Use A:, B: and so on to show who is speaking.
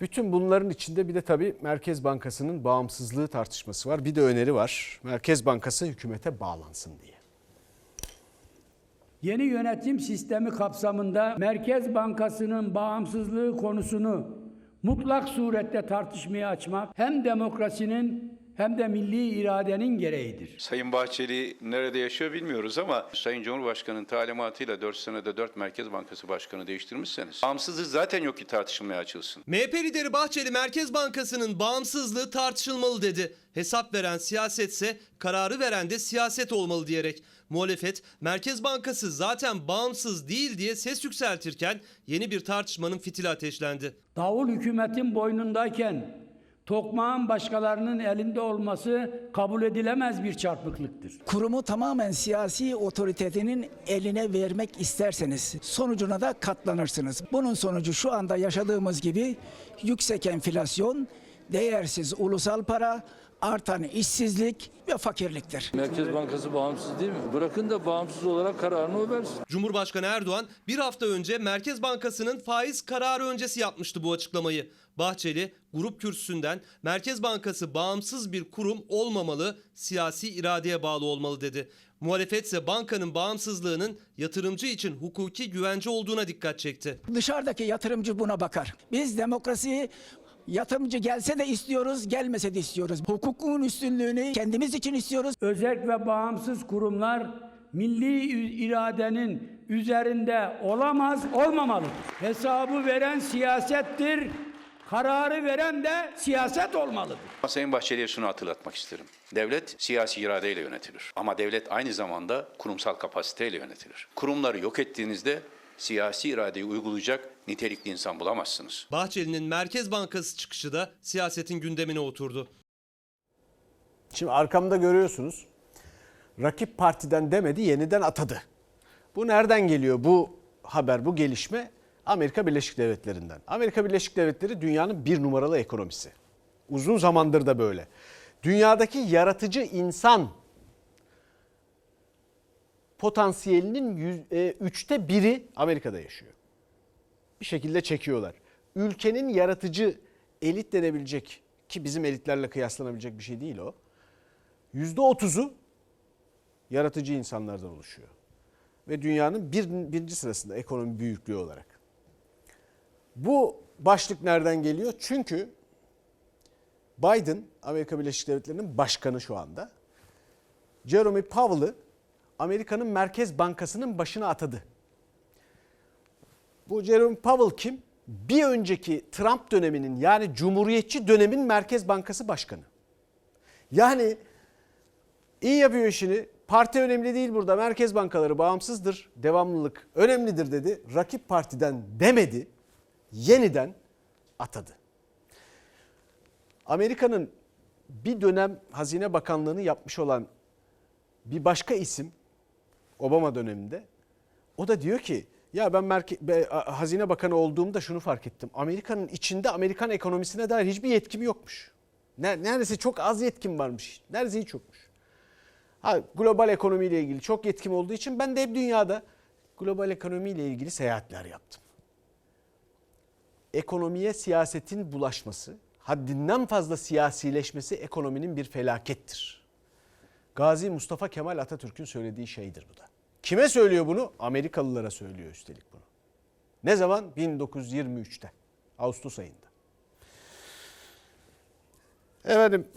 A: Bütün bunların içinde bir de tabii Merkez Bankası'nın bağımsızlığı tartışması var. Bir de öneri var. Merkez Bankası hükümete bağlansın diye.
B: Yeni yönetim sistemi kapsamında Merkez Bankası'nın bağımsızlığı konusunu mutlak surette tartışmaya açmak hem demokrasinin hem de milli iradenin gereğidir.
C: Sayın Bahçeli nerede yaşıyor bilmiyoruz ama Sayın Cumhurbaşkanı'nın talimatıyla 4 senede 4 Merkez Bankası Başkanı değiştirmişseniz bağımsızlık zaten yok ki tartışılmaya açılsın.
D: MHP lideri Bahçeli Merkez Bankası'nın bağımsızlığı tartışılmalı dedi. Hesap veren siyasetse kararı veren de siyaset olmalı diyerek. Muhalefet Merkez Bankası zaten bağımsız değil diye ses yükseltirken yeni bir tartışmanın fitili ateşlendi.
B: Davul hükümetin boynundayken tokmağın başkalarının elinde olması kabul edilemez bir çarpıklıktır.
E: kurumu tamamen siyasi otoritenin eline vermek isterseniz sonucuna da katlanırsınız. Bunun sonucu şu anda yaşadığımız gibi yüksek enflasyon, değersiz ulusal para, artan işsizlik ve fakirliktir.
F: Merkez Bankası bağımsız değil mi? Bırakın da bağımsız olarak kararını o versin.
D: Cumhurbaşkanı Erdoğan bir hafta önce Merkez Bankası'nın faiz kararı öncesi yapmıştı bu açıklamayı. Bahçeli grup kürsüsünden Merkez Bankası bağımsız bir kurum olmamalı, siyasi iradeye bağlı olmalı dedi. Muhalefet ise bankanın bağımsızlığının yatırımcı için hukuki güvence olduğuna dikkat çekti.
E: Dışarıdaki yatırımcı buna bakar. Biz demokrasiyi yatırımcı gelse de istiyoruz, gelmese de istiyoruz. Hukukun üstünlüğünü kendimiz için istiyoruz.
B: Özerk ve bağımsız kurumlar milli iradenin üzerinde olamaz, olmamalıdır. Hesabı veren siyasettir, kararı veren de siyaset olmalıdır.
C: Sayın Bahçeli'ye şunu hatırlatmak isterim. Devlet siyasi iradeyle yönetilir. Ama devlet aynı zamanda kurumsal kapasiteyle yönetilir. Kurumları yok ettiğinizde siyasi iradeyi uygulayacak nitelikli insan bulamazsınız.
D: Bahçeli'nin Merkez Bankası çıkışı da siyasetin gündemine oturdu.
A: Şimdi arkamda görüyorsunuz. Rakip partiden demedi, yeniden atadı. Bu nereden geliyor bu haber, bu gelişme? Amerika Birleşik Devletleri'nden. Amerika Birleşik Devletleri dünyanın bir numaralı ekonomisi. Uzun zamandır da böyle. Dünyadaki yaratıcı insan potansiyelinin yüz- e, üçte biri Amerika'da yaşıyor. Bir şekilde çekiyorlar. Ülkenin yaratıcı elit denebilecek ki bizim elitlerle kıyaslanabilecek bir şey değil o. Yüzde otuzu yaratıcı insanlardan oluşuyor. Ve dünyanın bir, birinci sırasında ekonomi büyüklüğü olarak. Bu başlık nereden geliyor? Çünkü Biden, Amerika Birleşik Devletleri'nin başkanı şu anda. Jeremy Powell'ı Amerika'nın Merkez Bankası'nın başına atadı. Bu Jerome Powell kim? Bir önceki Trump döneminin yani Cumhuriyetçi dönemin Merkez Bankası Başkanı. Yani iyi yapıyor işini. Parti önemli değil burada. Merkez bankaları bağımsızdır. Devamlılık önemlidir dedi. Rakip partiden demedi. Yeniden atadı. Amerika'nın bir dönem Hazine Bakanlığı'nı yapmış olan bir başka isim Obama döneminde o da diyor ki ya ben merke- be- Hazine Bakanı olduğumda şunu fark ettim. Amerika'nın içinde Amerikan ekonomisine dair hiçbir yetkim yokmuş. Ne- Neredeyse çok az yetkim varmış. Neredeyse hiç yokmuş. Ha, global ekonomiyle ilgili çok yetkim olduğu için ben de hep dünyada global ekonomiyle ilgili seyahatler yaptım. Ekonomiye siyasetin bulaşması, haddinden fazla siyasileşmesi ekonominin bir felakettir. Gazi Mustafa Kemal Atatürk'ün söylediği şeydir bu da. Kime söylüyor bunu? Amerikalılara söylüyor üstelik bunu. Ne zaman? 1923'te. Ağustos ayında. Efendim